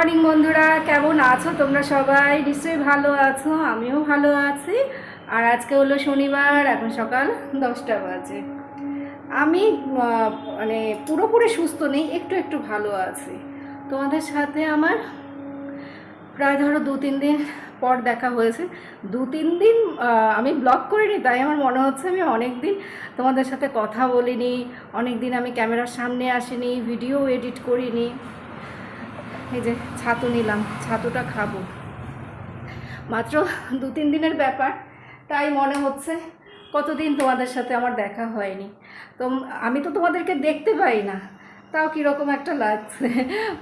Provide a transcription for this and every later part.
Morning বন্ধুরা, কেমন আছো তোমরা সবাই? নিশ্চয়ই ভালো আছো, আমিও ভালো আছি। আর আজকে হলো শনিবার, এখন সকাল দশটা বাজে। আমি মানে পুরোপুরি সুস্থ নেই, একটু একটু ভালো আছি। তোমাদের সাথে আমার প্রায় ধরো দু তিন দিন পর দেখা হয়েছে। দু তিন দিন আমি ব্লগ করিনি, তাই আমার মনে হচ্ছে আমি অনেক দিন তোমাদের সাথে কথা বলিনি। অনেক দিন আমি ক্যামেরার সামনে আসিনি ভিডিও এডিট করিনি। এই যে ছাতু নিলাম, ছাতুটা খাব। মাত্র দু তিন দিনের ব্যাপার, তাই মনে হচ্ছে কতদিন তোমাদের সাথে আমার দেখা হয়নি। তো আমি তো তোমাদেরকে দেখতে পাই না, তাও কীরকম একটা লাগছে।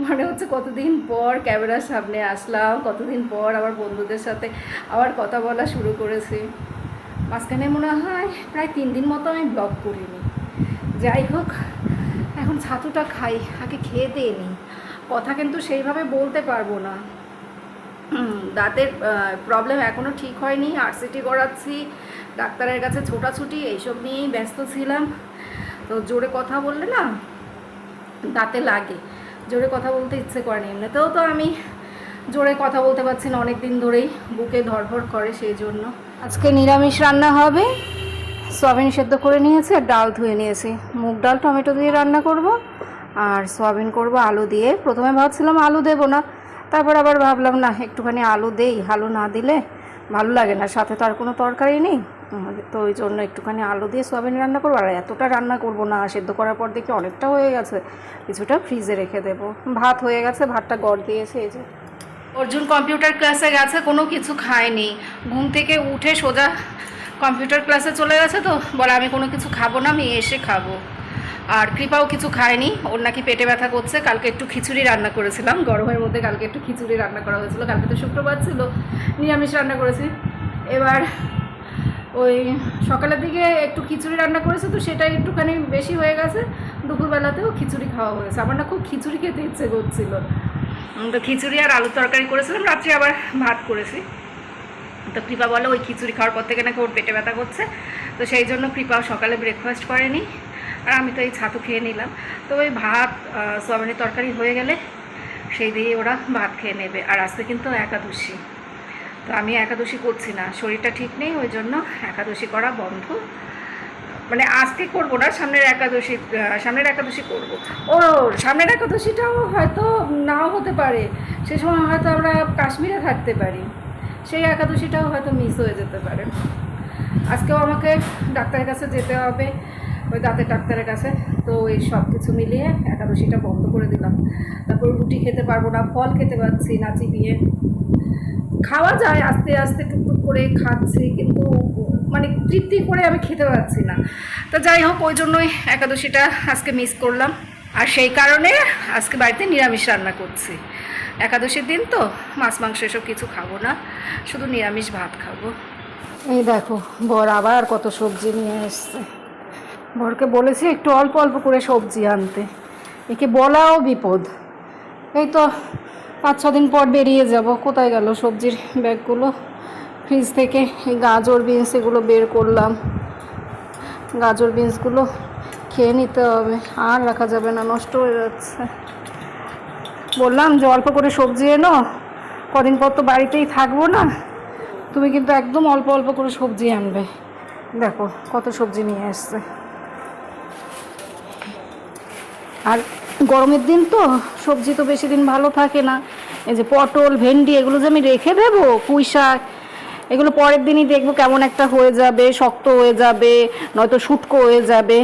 মনে হচ্ছে কতদিন পর ক্যামেরার সামনে আসলাম, কতদিন পর আমার বন্ধুদের সাথে আবার কথা বলা শুরু করেছি। মাঝখানে মনে হয় প্রায় তিন দিন মতো আমি ব্লগ করিনি। যাই হোক, এখন ছাতুটা খাই, আগে খেয়ে দিয়ে নিই। কথা কিন্তু সেইভাবে বলতে পারব না। দাঁতের প্রবলেম এখনও ঠিক হয়নি। আরসিটি করাচ্ছি, ডাক্তারের কাছে ছোটাছুটি, এইসব নিয়েই ব্যস্ত ছিলাম। তো জোরে কথা বললে না, দাঁতে লাগে। জোরে কথা বলতে ইচ্ছে করে না। এমনিতেও তো আমি জোরে কথা বলতে পারছি না অনেক দিন ধরেই। বুকে ধরফর করে সেই জন্য। আজকে নিরামিষ রান্না হবে। সয়াবিন সেদ্ধ করে নিয়েছি আর ডাল ধুয়ে নিয়েছি। মুগ ডাল, টমেটো দিয়ে রান্না করব। আর সয়াবিন করব আলু দিয়ে। প্রথমে ভাবছিলাম আলু দেবো না, তারপর আবার ভাবলাম, না, একটুখানি আলু দেই, আলু না দিলে ভালো লাগে না, সাথে তো আর কোনো তরকারি নেই। তো ওই জন্য একটুখানি আলু দিয়ে সয়াবিন রান্না করব, আর এতটা রান্না করব না, সেদ্ধ করার পর দেখি অনেকটা হয়ে গেছে, কিছুটা ফ্রিজে রেখে দেবো। ভাত হয়ে গেছে, ভাতটা গড় দিয়েছে, এই যে। অর্জুন কম্পিউটার ক্লাসে গেছে, কোনো কিছু খায়নি। ঘুম থেকে উঠে সোজা কম্পিউটার ক্লাসে চলে গেছে তো, বলে, আমি কোনো কিছু খাব না, আমি এসে খাব। আর কৃপাও কিছু খায়নি। ওর নাকি পেটে ব্যথা করছে। কালকে একটু খিচুড়ি রান্না করেছিলাম। গরমের মধ্যে কালকে একটু খিচুড়ি রান্না করা হয়েছিল। কালকে তো শুক্রবার ছিল। নিরামিষ রান্না করেছি। এবার ওই সকালের দিকে একটু খিচুড়ি রান্না করেছে তো সেটা একটুখানি বেশি হয়ে গেছে। দুপুরবেলাতেও খিচুড়ি খাওয়া হয়েছে। আমার না খুব খিচুড়ি খেতে ইচ্ছে করছিল। তো খিচুড়ি আর আলুর তরকারি করেছিলাম। রাত্রে আবার ভাত করেছি। তো কৃপা বলে ওই খিচুড়ি খাওয়ার পর থেকে নাকি ওর পেটে ব্যথা করছে। তো সেই জন্য কৃপাও সকালে ব্রেকফাস্ট করেনি। আর আমি তো এই ছাতু খেয়ে নিলাম। তো ওই ভাত সোয়াবিনের তরকারি হয়ে গেলে সেই দিয়ে ওরা ভাত খেয়ে নেবে। আর আজকে কিন্তু একাদশী। তো আমি একাদশী করছি না। শরীরটা ঠিক নেই, ওই জন্য একাদশী করা বন্ধ। মানে আজকে করব না, সামনের একাদশী সামনের একাদশী করব। ও, সামনের একাদশীটাও হয়তো নাও হতে পারে। সে সময় হয়তো আমরা কাশ্মীরে থাকতে পারি। সেই একাদশীটাও হয়তো মিস হয়ে যেতে পারে। আজকেও আমাকে ডাক্তারের কাছে যেতে হবে। ওই দাঁতের ডাক্তারের কাছে। তো এই সব কিছু মিলিয়ে একাদশীটা বন্ধ করে দিলাম। তারপর রুটি খেতে পারব না, ফল খেতে পারছি না চিবিয়ে। খাওয়া যায় আস্তে আস্তে, টুকটুক করে খাচ্ছি, কিন্তু মানে তৃপ্তি করে আমি খেতে পারছি না। তো যাই হোক, ওই জন্যই একাদশীটা আজকে মিস করলাম। আর সেই কারণে আজকে বাড়িতে নিরামিষ রান্না করছি। একাদশীর দিন তো, মাছ, মাংস এসব কিছু খাব না, শুধু নিরামিষ ভাত খাব। এই দেখো, বর আবার কত সবজি নিয়ে এসছে। বরকে বলেছি একটু অল্প অল্প করে সবজি আনতে। একে বলাও বিপদ। এই তো পাঁচ ছ দিন পর বেরিয়ে যাব। কোথায় গেল সবজির ব্যাগগুলো? ফ্রিজ থেকে গাজর, বিনস এগুলো বের করলাম। গাজর, বিনসগুলো খেয়ে নিতে হবে। আর রাখা যাবে না, নষ্ট হয়ে যাচ্ছে। বললাম যে অল্প করে সবজি এনো। কদিন পর তো বাড়িতেই থাকব না। তুমি কিন্তু একদম অল্প অল্প করে সবজি আনবে। দেখো কত সবজি নিয়ে এসছে। আর গরমের দিন তো সবজি তো বেশি দিন ভালো থাকে না। এই যে পটল, ভেন্ডি, এগুলো যে আমি রেখে দেবো, পুঁই শাক, এগুলো পরের দিনই দেখব কেমন একটা হয়ে যাবে, শক্ত হয়ে যাবে, নয়তো শুটকো হয়ে যাবে।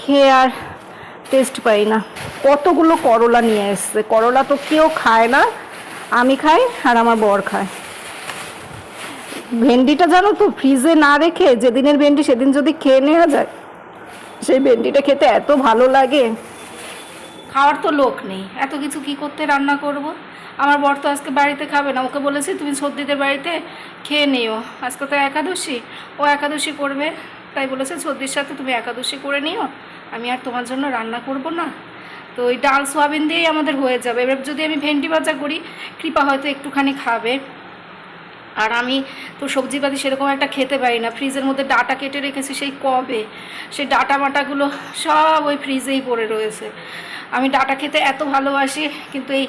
খেয়ে আর টেস্ট পাই না। কতগুলো করলা নিয়ে এসছে। করলা তো কেউ খায় না। আমি খাই আর আমার বর খায়। ভেন্ডিটা জানো তো ফ্রিজে না রেখে, যেদিনের ভেন্ডি সেদিন যদি খেয়ে নেওয়া যায়, সেই ভেন্ডিটা খেতে এত ভালো লাগে। খাওয়ার তো লোক নেই। এত কিছু কি করতে রান্না করব? আমার বর তো আজকে বাড়িতে খাবে না। ওকে বলেছি, তুমি সর্দিদের বাড়িতে খেয়ে নিও। আজকে তো একাদশী। ও একাদশী করবে। তাই বলেছে, সর্দির সাথে তুমি একাদশী করে নিও। আমি আর তোমার জন্য রান্না করব না। তো ওই ডাল, সোয়াবিন দিয়েই আমাদের হয়ে যাবে। এবার যদি আমি ভেন্ডি ভাজা করি, কৃপা হয়তো একটুখানি খাবে। আর আমি তো সবজিপাতি সেরকম একটা খেতে পারি না। ফ্রিজের মধ্যে ডাটা কেটে রেখেছি, সেই কবে? সেই ডাটা মাটাগুলো সব ওই ফ্রিজেই পড়ে রয়েছে। আমি ডাটা খেতে এত ভালোবাসি, কিন্তু এই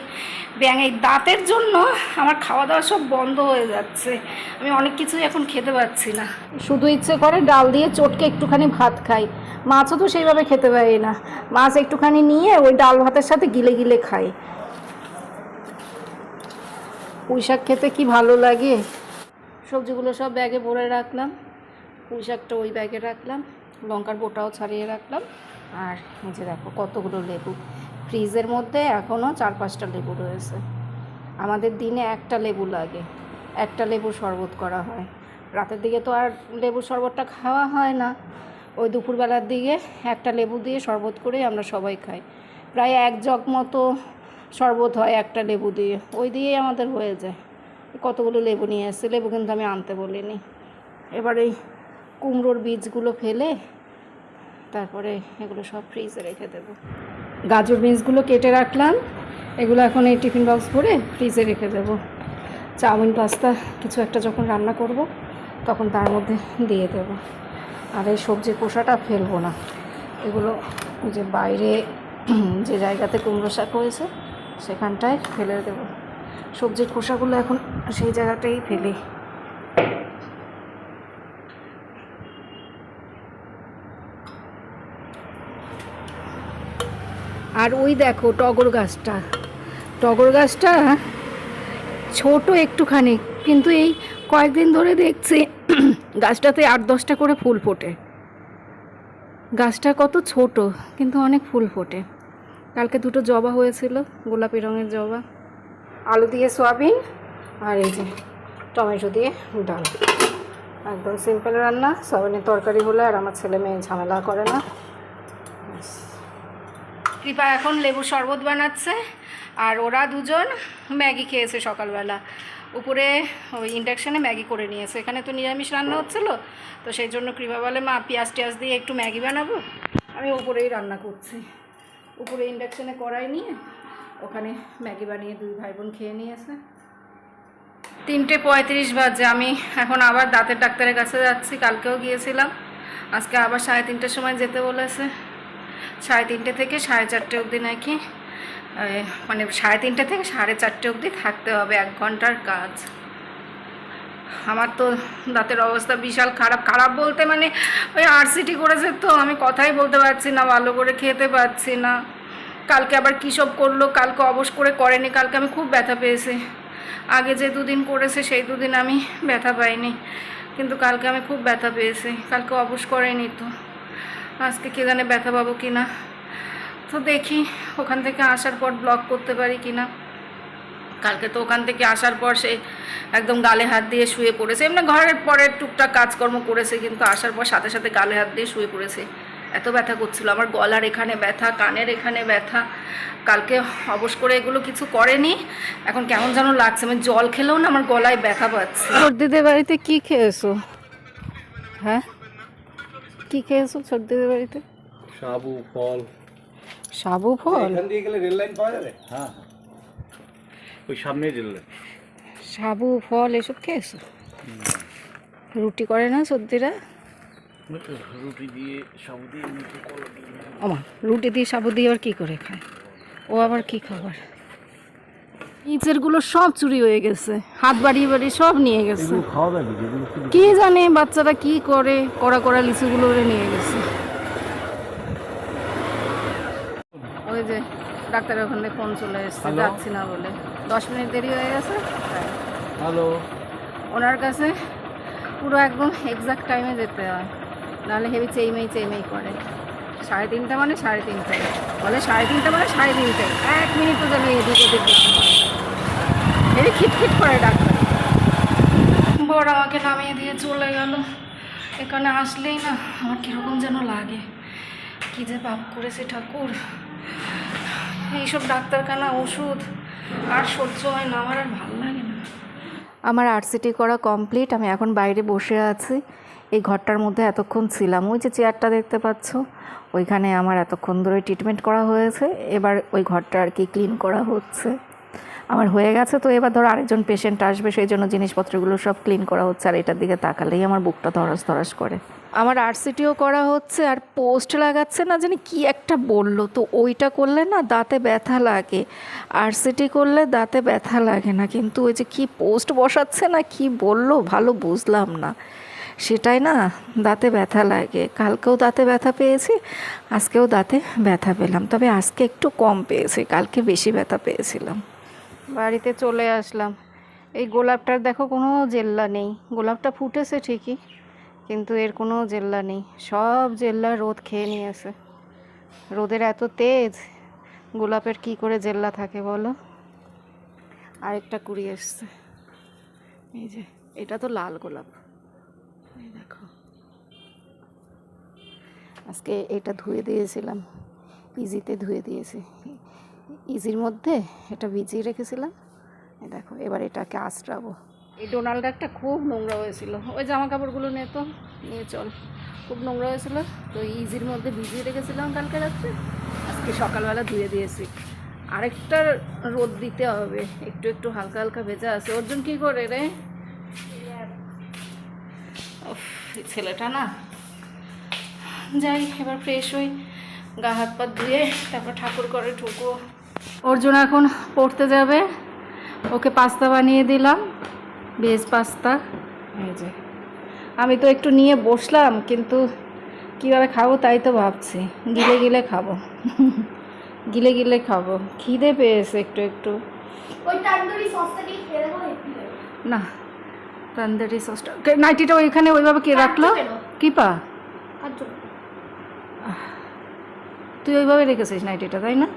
ব্যাঙ, এই দাঁতের জন্য আমার খাওয়া দাওয়া সব বন্ধ হয়ে যাচ্ছে। আমি অনেক কিছুই এখন খেতে পাচ্ছি না। শুধু ইচ্ছে করে ডাল দিয়ে চটকে একটুখানি ভাত খাই। মাছও তো সেইভাবে খেতে পারি না। মাছ একটুখানি নিয়ে ওই ডাল ভাতের সাথে গিলে গিলে খাই। পুঁই শাক খেতে কি ভালো লাগে? সবজিগুলো সব ব্যাগে ভরে রাখলাম। পুঁই শাকটা ওই ব্যাগে রাখলাম, লঙ্কার বোটাও ছাড়িয়ে রাখলাম। আর এই দেখো কতগুলো লেবু। ফ্রিজের মধ্যে এখনও চার পাঁচটা লেবু রয়েছে। আমাদের দিনে একটা লেবু লাগে, একটা লেবু শরবত করা হয়। রাতের দিকে তো আর লেবুর শরবতটা খাওয়া হয় না। ওই দুপুরবেলার দিকে একটা লেবু দিয়ে শরবত করেই আমরা সবাই খাই। প্রায় এক জগ মতো শরবত হয় একটা লেবু দিয়ে, ওই দিয়েই আমাদের হয়ে যায়। কতগুলো লেবু নিয়ে এসছে, লেবু কিন্তু আমি আনতে বলিনি। এবার এই কুমড়োর বীজগুলো ফেলে তারপরে এগুলো সব ফ্রিজে রেখে দেবো। গাজর বিনসগুলো কেটে রাখলাম, এগুলো এখন এই টিফিন বক্স ভরে ফ্রিজে রেখে দেবো। চাউমিন, পাস্তা কিছু একটা যখন রান্না করব, তখন তার মধ্যে দিয়ে দেবো। আর এই সবজির খোসাটা ফেলব না। এগুলো যে বাইরে, যে জায়গাতে কুমড়ো শাক হয়েছে সেখানটায় ফেলে দেবো। সবজির খোসাগুলো এখন সেই জায়গাটাই ফেলি। আর ওই দেখো টগর গাছটা। টগর গাছটা ছোট একটুখানি, কিন্তু এই কয়েকদিন ধরে দেখছি গাছটাতে আট দশটা করে ফুল ফোটে। গাছটা কত ছোট, কিন্তু অনেক ফুল ফোটে। কালকে দুটো জবা হয়েছিল, গোলাপি রঙের জবা। আলু দিয়ে সোয়াবিন, আর এই যে টমেটো দিয়ে ডাল। একদম সিম্পল রান্না, সোয়াবিনের তরকারি হলে আর আমার ছেলে মেয়ে ঝামেলা করে না। কৃপা এখন লেবু শরবত বানাচ্ছে, আর ওরা দুজন ম্যাগি খেয়েছে সকালবেলা। উপরে ওই ইন্ডাকশানে ম্যাগি করে নিয়েছে। এখানে তো নিরামিষ রান্না হচ্ছিল, তো সেই জন্য কৃপা বলে, মা পেঁয়াজ টিয়াজ দিয়ে একটু ম্যাগি বানাবো? আমি উপরেই রান্না করছি। উপরে ইন্ডাকশানে কড়াই নিয়ে ওখানে ম্যাগি বানিয়ে দুই ভাই বোন খেয়ে নিয়েছে। তিনটে পঁয়ত্রিশ বাজে, আমি এখন আবার দাঁতের ডাক্তারের কাছে যাচ্ছি, কালকেও গিয়েছিলাম। আজকে আবার সাড়ে তিনটের সময় যেতে বলেছে। সাড়ে তিনটে থেকে সাড়ে চারটে অবধি নাকি মানে সাড়ে তিনটে থেকে সাড়ে চারটে অবধি থাকতে হবে, এক ঘণ্টার কাজ। আমার তো দাঁতের অবস্থা বিশাল খারাপ। খারাপ বলতে মানে ওই আরসিটি করেছে তো আমি কথাই বলতে পারছি না, ভালো করে খেতে পারছি না। কালকে আবার কী সব করল, কালকে অবশ করে করেনি, কালকে আমি খুব ব্যথা পেয়েছি। আগে যে দুদিন করেছে, সেই দুদিন আমি ব্যথা পাইনি। কিন্তু কালকে আমি খুব ব্যথা পেয়েছি, কালকে অবশ করেনি তো। আজকে কে জানে ব্যথা পাবো কি না তো দেখি, ওখান থেকে আসার পর ব্লক করতে পারি কি না কালকে তো ওখান থেকে আসার পর সে একদম গালে হাত দিয়ে শুয়ে পড়েছে। এমনি ঘরের পরের টুকটাক কাজকর্ম করেছে কিন্তু আসার পর সাথে সাথে গালে হাত দিয়ে শুয়ে পড়েছে। এত ব্যথা করছিল। আমার গলার এখানে ব্যথা কানের এখানে ব্যথা। কালকে অবশ করে এগুলো কিছু করেনি। এখন কেমন যেন লাগছে। আমি জল খেলেও না আমার গলায় ব্যথা পাচ্ছে। সর্দিদের বাড়িতে কি খেয়েছো? হ্যাঁ? কি খেয়েছো সর্দিদের বাড়িতে? সাবু ফল। সাবু ফল? এখান দিয়ে গেলে রেল লাইন পাওয়া যাবে? হ্যাঁ হ্যাঁ। ওই সামনেই রেল লাইন সাবু ফল এসব খেয়েছো? রুটি করে না সর্দিরা? রুটি দিয়ে সাবু দিয়ে নিচে কলা দিয়ে আমা রুটি দিয়ে সাবু দিয়ে আবার কী করে খায়? ও আবার কি খাবার? নিচেরগুলো সব চুরি হয়ে গেছে। হাত বাড়িয়ে বাড়িয়ে সব নিয়ে গেছে। কি জানে বাচ্চারা কি করে কড়া কড়া লিচুগুলো ওরে নিয়ে গেছে ওই যে ডাক্তারের ওখানে ফোন চলে এসছে Hello? যাচ্ছি না বলে। দশ মিনিট দেরি হয়ে গেছে? তাই। হ্যালো ওনার কাছে পুরো একদম এক্সাক্ট টাইমে যেতে হয়। নাহলে হেভি চেইমেই চেইমেই করে। সাড়ে তিনটা মানে সাড়ে তিনটায় বলে সাড়ে তিনটা মানে সাড়ে তিনটায় এক মিনিটও যেন এদিক না। খিটখিট করে ডাক্তার। বড় আমাকে নামিয়ে দিয়ে চলে গেল। এখানে আসলেই না আমার কীরকম যেন লাগে। কী যে পাপ করেছে ঠাকুর। এইসব ডাক্তারখানা, ওষুধ, আর সহ্য হয় না, আমার আর ভালো লাগে না। আমার আরসিটি করা কমপ্লিট আমি এখন বাইরে বসে আছি। এই ঘরটার মধ্যে এতক্ষণ ছিলাম, ওই যে চেয়ারটা দেখতে পাচ্ছ, ওইখানে আমার এতক্ষণ ধরে ট্রিটমেন্ট করা হয়েছে। এবার ওই ঘরটা আর কি ক্লিন করা হচ্ছে। আমার হয়ে গেছে, তো এবার ধরো আরেকজন পেশেন্ট আসবে সেই জন্য জিনিসপত্রগুলো সব ক্লিন করা হচ্ছে, আর এটার দিকে তাকালেই আমার বুকটা ধরাস ধরাস করে। আমার আরসিটিও করা হচ্ছে, আর পোস্ট লাগাচ্ছে না, জানি কি একটা বলল, তো ওইটা করলে না দাঁতে ব্যথা লাগে। আরসিটি করলে দাঁতে ব্যথা লাগে না, কিন্তু ওই যে কি পোস্ট বসাচ্ছে না, কি বলল, ভালো বুঝলাম না। সেটাই না দাঁতে ব্যথা লাগে, কালকেও দাঁতে ব্যথা পেয়েছি, আজকেও দাঁতে ব্যথা পেলাম, তবে আজকে একটু কম পেয়েছি, কালকে বেশি ব্যথা পেয়েছিলাম। বাড়িতে চলে আসলাম। এই গোলাপটার দেখো, কোনো জেল্লা নেই। গোলাপটা ফুটেছে ঠিকই, কিন্তু এর কোনো জেল্লা নেই। সব জেল্লা রোদ খেয়ে নিয়েছে। রোদের এত তেজ, গোলাপের কি করে জেল্লা থাকে বলো? আরেকটা কুড়ি এসছে। এই যে, এটা তো লাল গোলাপ। এই দেখো। আজকে এটা ধুয়ে দিয়েছিলাম। ইজিতে ধুয়ে দিয়েছি। ইজির মধ্যে এটা ভিজিয়ে রেখেছিলাম। দেখো, এবার এটাকে আঁচড়াবো। এই ডোনাল্ড একটা খুব নোংরা হয়েছিল। ওই জামা কাপড়গুলো নিয়ে তো, নিয়ে চল। খুব নোংরা হয়েছিল। তো ইজির মধ্যে ভিজিয়ে রেখেছিলাম কালকে রাত্রে। আজকে সকালবেলা ধুয়ে দিয়েছি। আরেকটা রোদ দিতে হবে। একটু একটু হালকা হালকা ভেজা আছে। অর্জুন কী করে রে? ছেলেটা না। যাই, এবার ফ্রেশ হই। গা হাত পা ধুয়ে তারপর ঠাকুর করে ঠুকো অর্জুন এখন পড়তে যাবে। ওকে পাস্তা বানিয়ে দিলাম ভেজ পাস্তা। এই যে। আমি তো একটু নিয়ে বসলাম কিন্তু কীভাবে খাব তাই তো ভাবছি। গিলে গিলে খাব। গিলে গিলে খাব। খিদে পেয়েছে একটু একটু। না তান্দুরি সসটা। নাইটিটা ওইখানে ওইভাবে কে রাখল? কেন? কি পা আর জন্য তুই ওইভাবে রেখেছিস নাইটিটা তাই না?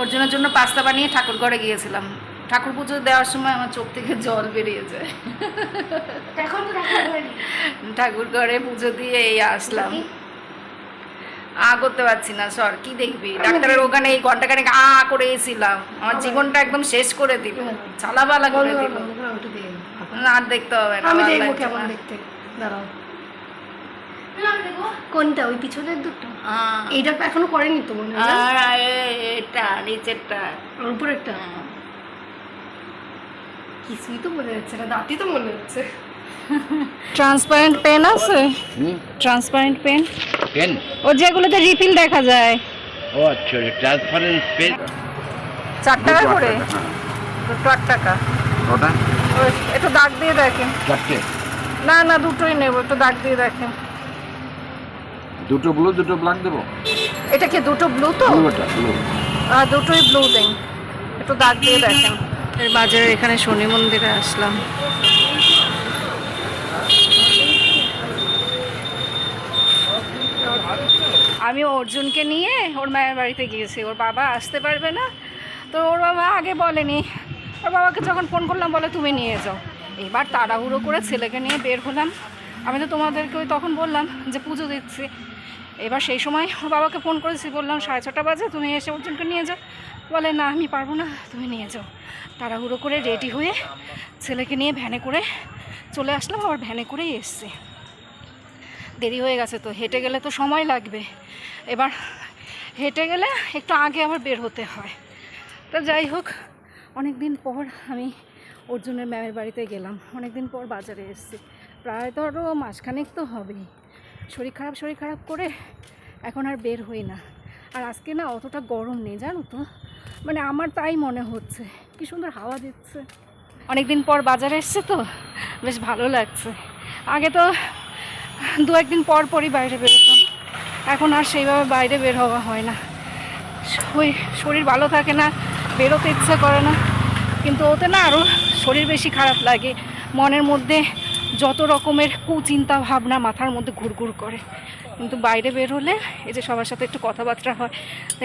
অর্জুনের জন্য পাস্তা বানিয়ে ঠাকুর ঘরে গিয়েছিলাম। ঠাকুর পুজো দেওয়ার সময় আমার চোখ থেকে জল বেরিয়ে যায়। ঠাকুর ঘরে পুজো দিয়ে এই আসলাম আ করতে পারছি না সর কি দেখবি? ডাক্তারের ওখানে এই ঘন্টাখানেক আ করে এসেছিলাম আমার জীবনটা একদম শেষ করে দিল চালাবালা করে দিল। না আর দেখতে হবে না আমি দেখব কেমন দেখতে। দাঁড়াও। কোনটা? ওই পিছনের দুটো? আ, এইটা এখনও করেনি তো মনে হয় এটা নিচেরটা। আর উপরেরটা কিছুই তো মনে হচ্ছে না দাঁতই তো মনে হচ্ছে। ট্রান্সপারেন্ট পেন আছে? ট্রান্সপারেন্ট পেন পেন ও যেগুলোতে রিফিল দেখা যায়। ও আচ্ছা ট্রান্সপারেন্ট পেন চার টাকা করে? দুটো আট টাকা। ওটা? ওই একটু দাগ দিয়ে দেখেন। চারটে? না না দুটোই নেব একটু দাগ দিয়ে দেখেন। দুটো ব্লু দুটো ব্ল্যাক দেবো? এটা কি দুটো ব্লু তো? ব্লুটা ব্লু আর দুটোই ব্লু দেন একটু দাগ দিয়ে দেখেন এর বাজারের এখানে শনি মন্দিরে আসলাম। আমি অর্জুনকে নিয়ে ওর মায়ের বাড়িতে গিয়েছি। ওর বাবা আসতে পারবে না। তো ওর বাবা আগে বলেনি। ওর বাবাকে যখন ফোন করলাম বলে তুমি নিয়ে যাও। এবার তাড়াহুড়ো করে ছেলেকে নিয়ে বের হলাম। আমি তো তোমাদেরকে ওই তখন বললাম যে পুজো দিচ্ছি। এবার সেই সময় ওর বাবাকে ফোন করেছি, বললাম সাড়ে ছটা বাজে, তুমি এসে অর্জুনকে নিয়ে যাও। বলে, না, আমি পারব না, তুমি নিয়ে যাও। তাড়াহুড়ো করে রেডি হয়ে ছেলেকে নিয়ে ভ্যানে করে চলে আসলাম, আবার ভ্যানে করেই এসছি। দেরি হয়ে গেছে তো, হেঁটে গেলে তো সময় লাগবে। এবার হেঁটে গেলে একটু আগে আবার বের হতে হয়। তো যাই হোক অনেক দিন পর আমি অর্জুনের ম্যামের বাড়িতে গেলাম। অনেক দিন পর বাজারে এসেছি। প্রায় ধরো মাসখানেক তো হবেই। শরীর খারাপ শরীর খারাপ করে এখন আর বের হই না। আর আজকে না অতটা গরম নেই, জানো তো। মানে আমার তাই মনে হচ্ছে। কি সুন্দর হাওয়া দিচ্ছে। অনেক দিন পর বাজারে এসছে তো, বেশ ভালো লাগছে। আগে তো দু একদিন পর পরই বাইরে বেরোতাম। এখন আর সেইভাবে বাইরে বের হওয়া হয় না। ওই শরীর ভালো থাকে না, বেরোতে ইচ্ছে করে না। কিন্তু ওতে না আরও শরীর বেশি খারাপ লাগে। মনের মধ্যে যত রকমের কুচিন্তা ভাবনা মাথার মধ্যে ঘুরঘুর করে। কিন্তু বাইরে বের হলে এই যে সবার সাথে একটু কথাবার্তা হয়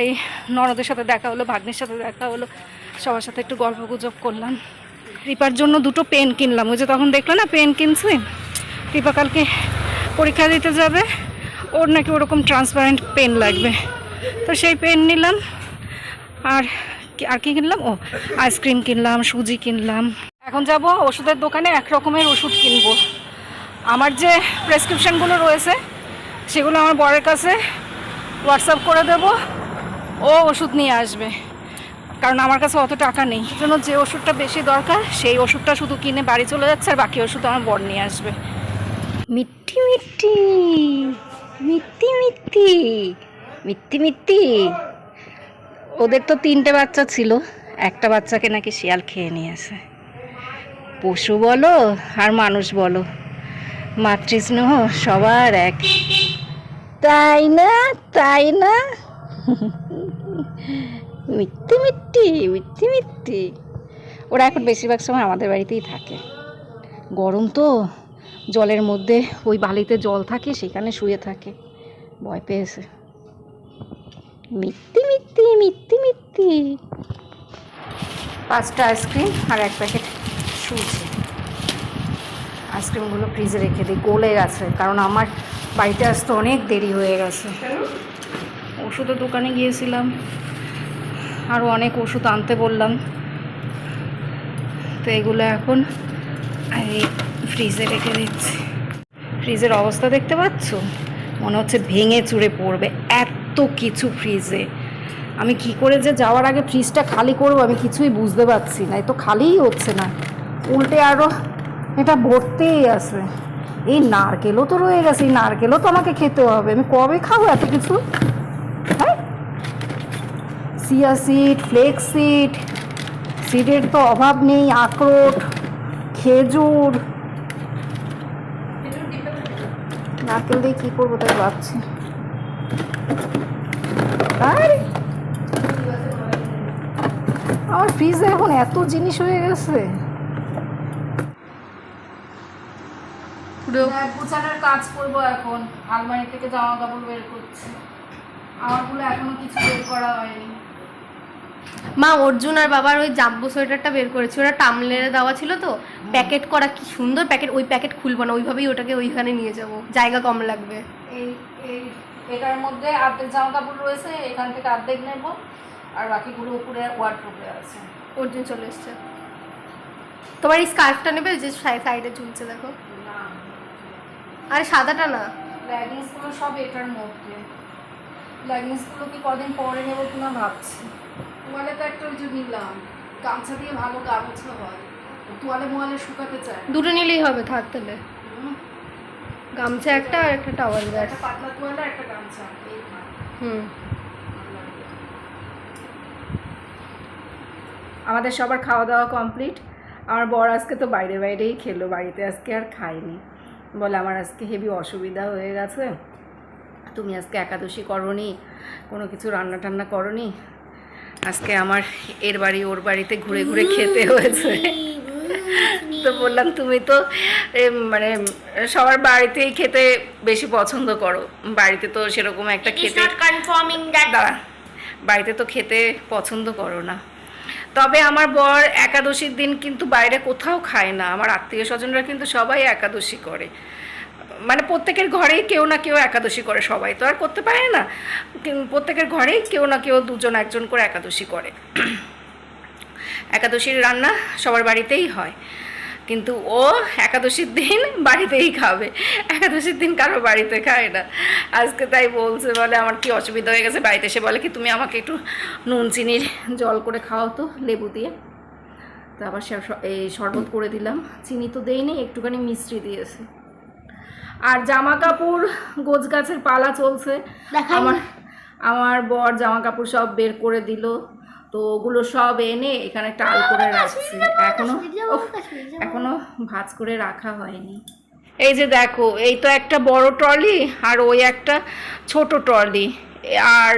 এই ননদের সাথে দেখা হলো, ভাগ্নের সাথে দেখা হলো, সবার সাথে একটু গল্প গুজব করলাম। কৃপার জন্য দুটো পেন কিনলাম। ওই যে তখন দেখল না, পেন কিনছি? কৃপা কালকে পরীক্ষা দিতে যাবে, ওর নাকি ওরকম ট্রান্সপারেন্ট পেন লাগবে। তো সেই পেন নিলাম। আর আর কি কিনলাম? ও আইসক্রিম কিনলাম, সুজি কিনলাম। এখন যাব ওষুধের দোকানে এক রকমের ওষুধ কিনবো। আমার যে প্রেসক্রিপশানগুলো রয়েছে, সেগুলো আমার বরের কাছে হোয়াটসঅ্যাপ করে দেব, ও ওষুধ নিয়ে আসবে। কারণ আমার কাছে অত টাকা নেই। জন্য যে ওষুধটা বেশি দরকার, সেই ওষুধটা শুধু কিনে বাড়ি চলে যাচ্ছে, আর বাকি ওষুধ আমার বর নিয়ে আসবে। মিট্টি মিট্টি মিট্টি মিট্টি মিট্টি মিট্টি। ওদের তো তিনটে বাচ্চা ছিল, একটা বাচ্চাকে নাকি শিয়াল খেয়ে নিয়েছে। পশু বলো আর মানুষ বলো। মাতৃস্নেহ সবার এক। তাই না? তাই না? মিথ্যে, মিথ্যি মিথ্যে, মিথ্যি। ওরা এখন বেশিরভাগ সময় আমাদের বাড়িতেই থাকে। গরম তো, জলের মধ্যে ওই বালিতে জল থাকে, সেখানে শুয়ে থাকে। ভয় পেয়েছে। মিথ্যি মিথ্যি মিথ্যি মিথ্যি। পাঁচটা আইসক্রিম আর এক প্যাকেট। সুজি আইসক্রিমগুলো ফ্রিজে রেখে দিই, গলে গেছে, কারণ আমার বাড়িতে আসতে অনেক দেরি হয়ে গেছে। ওষুধের দোকানে গিয়েছিলাম আরও অনেক ওষুধ আনতে বললাম। তো এগুলো এখন এই ফ্রিজে রেখে দিচ্ছি। ফ্রিজের অবস্থা দেখতে পাচ্ছ? মনে হচ্ছে ভেঙে চুরে পড়বে, এত কিছু ফ্রিজে। আমি কি করে যে যাওয়ার আগে ফ্রিজটা খালি করব আমি কিছুই বুঝতে পারছি না, এ তো খালিই হচ্ছে না। উল্টে আরও এটা ভর্তিই আছে। এই নারকেলও তো রয়ে গেছে, এই নারকেলও তো আমাকে খেতে হবে। আমি কবে খাব এত কিছু? হ্যাঁ? সিয়া সিড ফ্লেক্স সিড সিডের তো অভাব নেই, আখরোট, খেজুর। নারকেল দিয়ে কী করব তাই ভাবছি। আমার ফ্রিজে এখন এত জিনিস হয়ে গেছে। পুরো গুছানোর কাজ করব এখন। আলমারি থেকে জামা কাপড় বের করছি। আমারগুলো এখনও কিছু বের করা হয়নি। মা অর্জুন আর বাবার ওই জাম্বো সোয়েটারটা বের করেছে। ওরা টামলেরে দেওয়া ছিল তো। প্যাকেট করা কি সুন্দর প্যাকেট। ওই প্যাকেট খুলবো না ওইভাবেই ওটাকে ওইখানে নিয়ে যাব। জায়গা কম লাগবে। এই এই এটার মধ্যে অর্ধেক জামা কাপড় রয়েছে এখান থেকে অর্ধেক নেব। আর বাকিগুলো উপরে ওয়ার্ড্রোবে আছে। অর্জুন চলে এসছে। তোমার এই স্কার্ফটা নেবে? যে সাইডে ঝুলছে দেখো। আরে সাদাটা না। লেগিংসগুলো সব এটার মধ্যে। লেগিংসগুলো কি কদিন পরে নেব কিনা ভাবছি। তোয়ালে তো একটা ওই যে নিলাম। গামছা দিয়ে ভালো গামছা হয়। তোয়ালে মোয়ালে শুকাতে চায়। দুটো নিলেই হবে থাক তাহলে। গামছা একটা আর একটা টাওয়াল ব্যাস। একটা পাতলা তোয়ালে একটা গামছা। হুম। আমাদের সবার খাওয়া দাওয়া কমপ্লিট আমার বর আজকে তো বাইরে বাইরেই খেলো বাড়িতে আজকে আর খাইনি বলে আমার আজকে হেভি অসুবিধা হয়ে গেছে। তুমি আজকে একাদশী করনি কোনো কিছু রান্না টান্না করনি? আজকে আমার এর বাড়ি ওর বাড়িতে ঘুরে ঘুরে খেতে হয়েছে। তো বললাম তুমি তো মানে সবার বাড়িতেই খেতে বেশি পছন্দ করো। বাড়িতে তো সেরকম একটা খেতে দাঁড়া বাড়িতে তো খেতে পছন্দ করো না। তবে আমার বর একাদশীর দিন কিন্তু বাইরে কোথাও খায় না। আমার আত্মীয় স্বজনরা কিন্তু সবাই একাদশী করে। মানে প্রত্যেকের ঘরেই কেউ না কেউ একাদশী করে, সবাই তো আর করতে পারে না। প্রত্যেকের ঘরেই কেউ না কেউ দুজন একজন করে একাদশী করে। একাদশীর রান্না সবার বাড়িতেই হয়। কিন্তু ও একাদশীর দিন বাড়িতেই খাবে। একাদশীর দিন কারও বাড়িতে খায় না। আজকে তাই বলছে বলে আমার কি অসুবিধা হয়ে গেছে বাড়িতে? এসে বলে কি তুমি আমাকে একটু নুন চিনির জল করে খাওয়াও তো লেবু দিয়ে। তো আবার সে- এই শরবত করে দিলাম। চিনি তো দেইনি একটুখানি মিষ্টি দিয়েছে। আর জামা কাপড় গোছ গাছের পালা চলছে। আমার আমার বর জামা কাপড় সব বের করে দিল। তো ওগুলো সব এনে এখানে টাল করে রাখছি। এখনও এখনও ভাঁজ করে রাখা হয়নি। এই যে দেখো এই তো একটা বড় ট্রলি আর ওই একটা ছোট ট্রলি। আর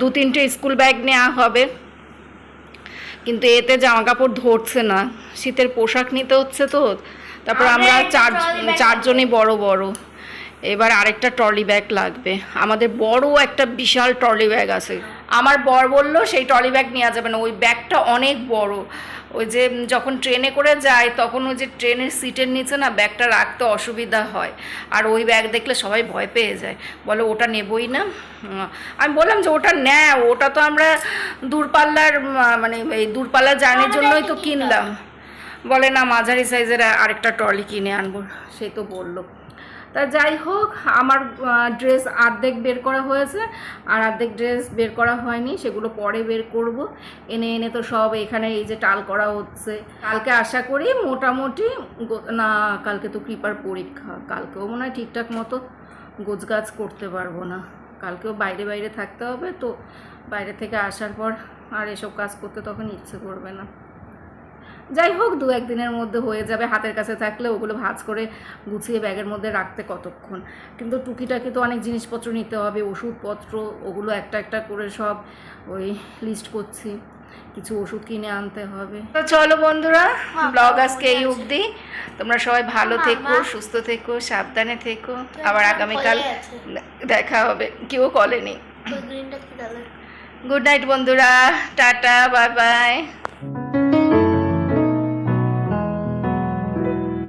দু তিনটে স্কুল ব্যাগ নেওয়া হবে। কিন্তু এতে জামা কাপড় ধরছে না। শীতের পোশাক নিতে হচ্ছে তো। তারপর আমরা চার চারজনই বড় বড়। এবার আরেকটা ট্রলি ব্যাগ লাগবে। আমাদের বড় একটা বিশাল ট্রলি ব্যাগ আছে। আমার বর বলল সেই ট্রলি ব্যাগ নেওয়া যাবে না। ওই ব্যাগটা অনেক বড়। ওই যে যখন ট্রেনে করে যায় তখন ওই যে ট্রেনের সিটের নিচে না ব্যাগটা রাখতে অসুবিধা হয়। আর ওই ব্যাগ দেখলে সবাই ভয় পেয়ে যায়। বলে ওটা নেবই না। আমি বললাম যে ওটা নেয় ওটা তো আমরা দূরপাল্লার মানে এই দূরপাল্লার জার্নির জন্যই তো কিনলাম। বলে না মাঝারি সাইজের আরেকটা ট্রলি কিনে আনব। সে তো বলল। তা যাই হোক, আমার ড্রেস অর্ধেক বের করা হয়েছে, আর অর্ধেক ড্রেস বের করা হয়নি, সেগুলো পরে বের করব। এনে এনে তো সব এখানে এই যে টাল করা হচ্ছে। কালকে আশা করি মোটামুটি না, কালকে তো কৃপার পরীক্ষা। কালকেও মনে হয় ঠিকঠাক মতো গোছগাছ করতে পারব না। কালকেও বাইরে বাইরে থাকতে হবে, তো বাইরে থেকে আসার পর আর এসব কাজ করতে তখন ইচ্ছে করবে না। যাই হোক দু একদিনের মধ্যে হয়ে যাবে। হাতের কাছে থাকলে ওগুলো ভাঁজ করে গুছিয়ে ব্যাগের মধ্যে রাখতে কতক্ষণ? কিন্তু টুকিটাকি তো অনেক জিনিসপত্র নিতে হবে ওষুধপত্র ওগুলো একটা একটা করে সব ওই লিস্ট করছি। কিছু ওষুধ কিনে আনতে হবে। তো চলো বন্ধুরা ব্লগ আজকে এই অবধি। তোমরা সবাই ভালো থেকো সুস্থ থেকো সাবধানে থেকো। আবার আগামীকাল দেখা হবে। কেউ কলে নেই। গুড নাইট বন্ধুরা টাটা বাই বাই